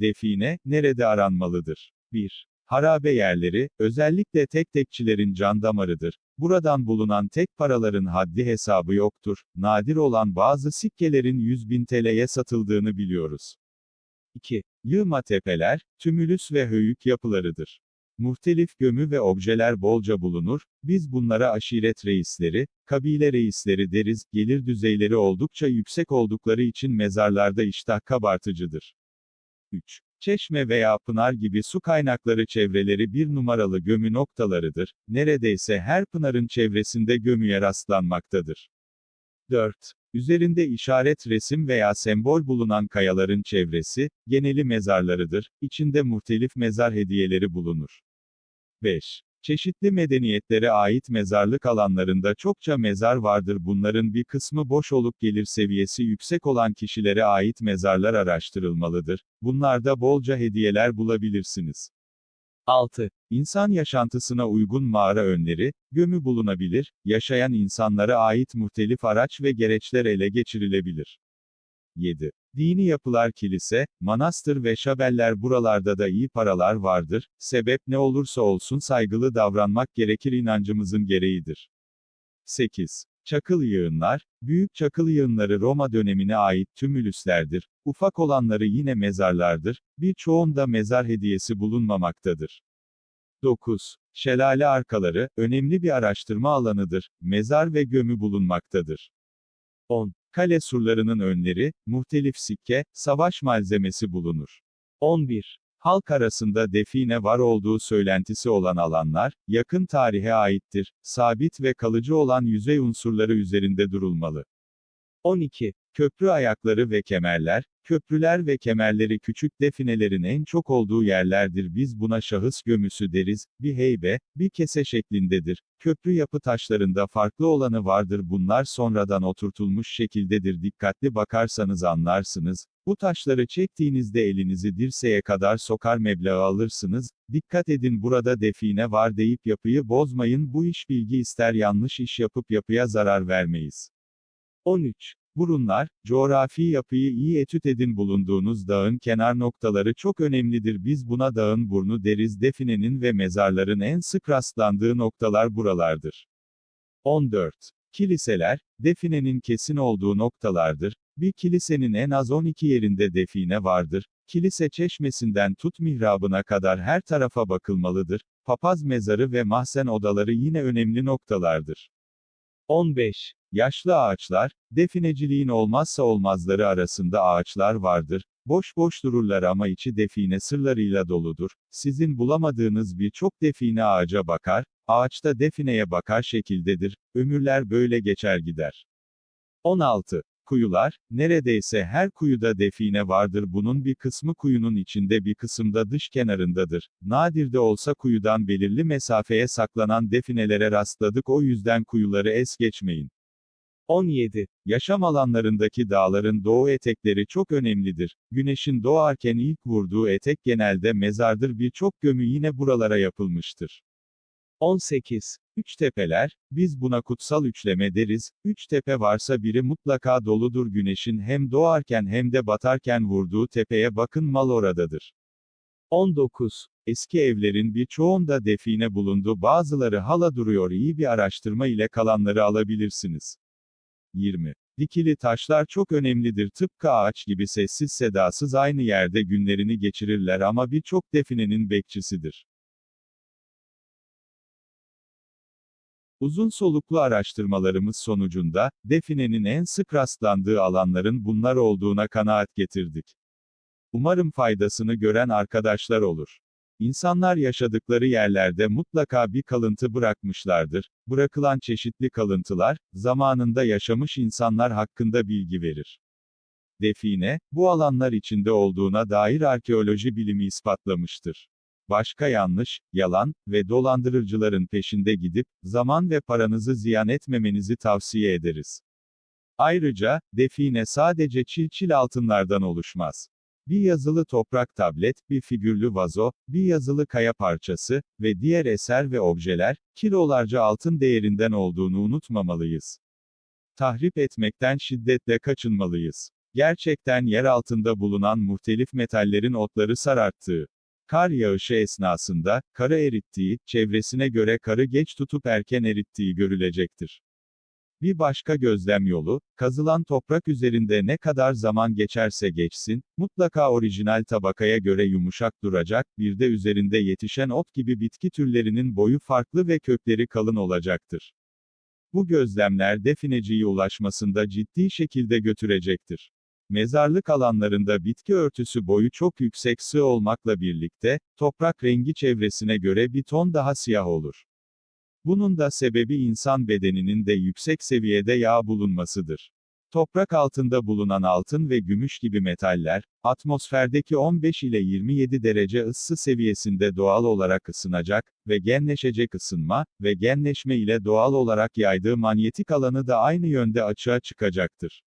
Define, nerede aranmalıdır? 1. Harabe yerleri, özellikle tek tekçilerin can damarıdır. Buradan bulunan tek paraların haddi hesabı yoktur. Nadir olan bazı sikkelerin 100 bin TL'ye satıldığını biliyoruz. 2. Yığma tepeler, tümülüs ve höyük yapılarıdır. Muhtelif gömü ve objeler bolca bulunur, biz bunlara aşiret reisleri, kabile reisleri deriz, gelir düzeyleri oldukça yüksek oldukları için mezarlarda iştah kabartıcıdır. 3. Çeşme veya pınar gibi su kaynakları çevreleri bir numaralı gömü noktalarıdır, neredeyse her pınarın çevresinde gömüye rastlanmaktadır. 4. Üzerinde işaret resim veya sembol bulunan kayaların çevresi, geneli mezarlarıdır, içinde muhtelif mezar hediyeleri bulunur. 5. Çeşitli medeniyetlere ait mezarlık alanlarında çokça mezar vardır bunların bir kısmı boş olup gelir seviyesi yüksek olan kişilere ait mezarlar araştırılmalıdır, bunlarda bolca hediyeler bulabilirsiniz. 6. İnsan yaşantısına uygun mağara önleri, gömü bulunabilir, yaşayan insanlara ait muhtelif araç ve gereçler ele geçirilebilir. 7. Dini yapılar kilise, manastır ve şabeller buralarda da iyi paralar vardır, sebep ne olursa olsun saygılı davranmak gerekir inancımızın gereğidir. 8. Çakıl yığınlar, büyük çakıl yığınları Roma dönemine ait tümülüslerdir, ufak olanları yine mezarlardır, birçoğunda mezar hediyesi bulunmamaktadır. 9. Şelale arkaları, önemli bir araştırma alanıdır, mezar ve gömü bulunmaktadır. 10. Kale surlarının önleri, muhtelif sikke, savaş malzemesi bulunur. 11. Halk arasında define var olduğu söylentisi olan alanlar, yakın tarihe aittir, sabit ve kalıcı olan yüzey unsurları üzerinde durulmalı. 12. Köprü ayakları ve kemerler, köprüler ve kemerleri küçük definelerin en çok olduğu yerlerdir. Biz buna şahıs gömüsü deriz, bir heybe, bir kese şeklindedir, köprü yapı taşlarında farklı olanı vardır. Bunlar sonradan oturtulmuş şekildedir. Dikkatli bakarsanız anlarsınız, bu taşları çektiğinizde elinizi dirseğe kadar sokar meblağı alırsınız, dikkat edin burada define var deyip yapıyı bozmayın. Bu iş bilgi ister yanlış iş yapıp yapıya zarar vermeyiz. 13. Burunlar, coğrafi yapıyı iyi etüt edin bulunduğunuz dağın kenar noktaları çok önemlidir biz buna dağın burnu deriz definenin ve mezarların en sık rastlandığı noktalar buralardır. 14. Kiliseler, definenin kesin olduğu noktalardır, bir kilisenin en az 12 yerinde define vardır, kilise çeşmesinden tut mihrabına kadar her tarafa bakılmalıdır, papaz mezarı ve mahzen odaları yine önemli noktalardır. 15. Yaşlı ağaçlar, defineciliğin olmazsa olmazları arasında ağaçlar vardır, boş boş dururlar ama içi define sırlarıyla doludur, sizin bulamadığınız birçok define ağaca bakar, ağaçta defineye bakar şekildedir, ömürler böyle geçer gider. 16. Kuyular, neredeyse her kuyuda define vardır bunun bir kısmı kuyunun içinde bir kısımda dış kenarındadır. Nadir de olsa kuyudan belirli mesafeye saklanan definelere rastladık o yüzden kuyuları es geçmeyin. 17. Yaşam alanlarındaki dağların doğu etekleri çok önemlidir. Güneşin doğarken ilk vurduğu etek genelde mezardır birçok gömü yine buralara yapılmıştır. 18. Üç tepeler, biz buna kutsal üçleme deriz, üç tepe varsa biri mutlaka doludur güneşin hem doğarken hem de batarken vurduğu tepeye bakın mal oradadır. 19. Eski evlerin birçoğunda define bulundu bazıları hala duruyor iyi bir araştırma ile kalanları alabilirsiniz. 20. Dikili taşlar çok önemlidir tıpkı ağaç gibi sessiz sedasız aynı yerde günlerini geçirirler ama birçok definenin bekçisidir. Uzun soluklu araştırmalarımız sonucunda, definenin en sık rastlandığı alanların bunlar olduğuna kanaat getirdik. Umarım faydasını gören arkadaşlar olur. İnsanlar yaşadıkları yerlerde mutlaka bir kalıntı bırakmışlardır. Bırakılan çeşitli kalıntılar, zamanında yaşamış insanlar hakkında bilgi verir. Define, bu alanlar içinde olduğuna dair arkeoloji bilimi ispatlamıştır. Başka yanlış, yalan ve dolandırıcıların peşinde gidip, zaman ve paranızı ziyan etmemenizi tavsiye ederiz. Ayrıca, define sadece çil altınlardan oluşmaz. Bir yazılı toprak tablet, bir figürlü vazo, bir yazılı kaya parçası ve diğer eser ve objeler, kilolarca altın değerinden olduğunu unutmamalıyız. Tahrip etmekten şiddetle kaçınmalıyız. Gerçekten yer altında bulunan muhtelif metallerin otları sararttığı. Kar yağışı esnasında, karı erittiği, çevresine göre karı geç tutup erken erittiği görülecektir. Bir başka gözlem yolu, kazılan toprak üzerinde ne kadar zaman geçerse geçsin, mutlaka orijinal tabakaya göre yumuşak duracak, bir de üzerinde yetişen ot gibi bitki türlerinin boyu farklı ve kökleri kalın olacaktır. Bu gözlemler defineciye ulaşmasında ciddi şekilde götürecektir. Mezarlık alanlarında bitki örtüsü boyu çok yüksek sığ olmakla birlikte, toprak rengi çevresine göre bir ton daha siyah olur. Bunun da sebebi insan bedeninin de yüksek seviyede yağ bulunmasıdır. Toprak altında bulunan altın ve gümüş gibi metaller, atmosferdeki 15 ile 27 derece ısı seviyesinde doğal olarak ısınacak ve genleşecek ısınma ve genleşme ile doğal olarak yaydığı manyetik alanı da aynı yönde açığa çıkacaktır.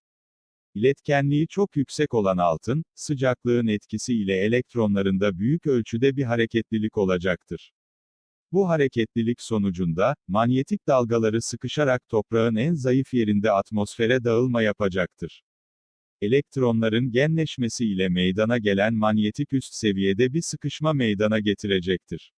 İletkenliği çok yüksek olan altın, sıcaklığın etkisi ile elektronlarında büyük ölçüde bir hareketlilik olacaktır. Bu hareketlilik sonucunda, manyetik dalgaları sıkışarak toprağın en zayıf yerinde atmosfere dağılma yapacaktır. Elektronların genleşmesi ile meydana gelen manyetik üst seviyede bir sıkışma meydana getirecektir.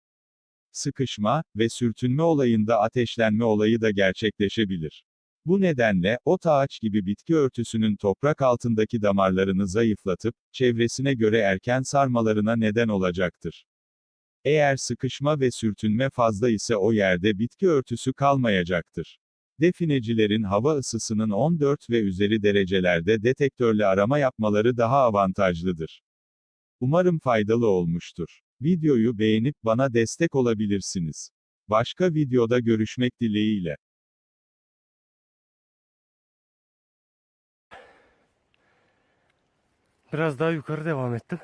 Sıkışma ve sürtünme olayında ateşlenme olayı da gerçekleşebilir. Bu nedenle, ot ağaç gibi bitki örtüsünün toprak altındaki damarlarını zayıflatıp, çevresine göre erken sarmalarına neden olacaktır. Eğer sıkışma ve sürtünme fazla ise o yerde bitki örtüsü kalmayacaktır. Definecilerin hava ısısının 14 ve üzeri derecelerde detektörle arama yapmaları daha avantajlıdır. Umarım faydalı olmuştur. Videoyu beğenip bana destek olabilirsiniz. Başka videoda görüşmek dileğiyle. Biraz daha yukarı devam ettim.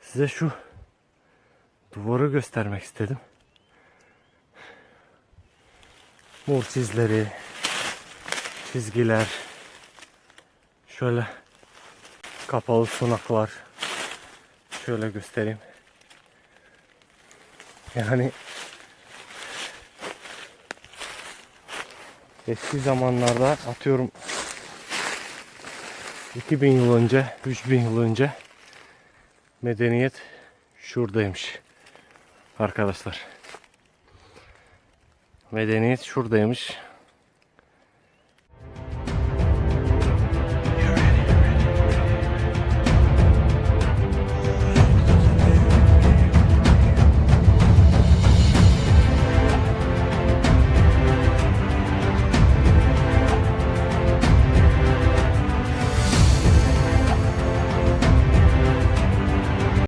Size şu duvarı göstermek istedim. Mor çizleri, çizgiler, şöyle kapalı sunaklar, şöyle göstereyim. Yani eski zamanlarda atıyorum 2000 yıl önce, 3000 yıl önce medeniyet şuradaymış. Arkadaşlar. Medeniyet şuradaymış.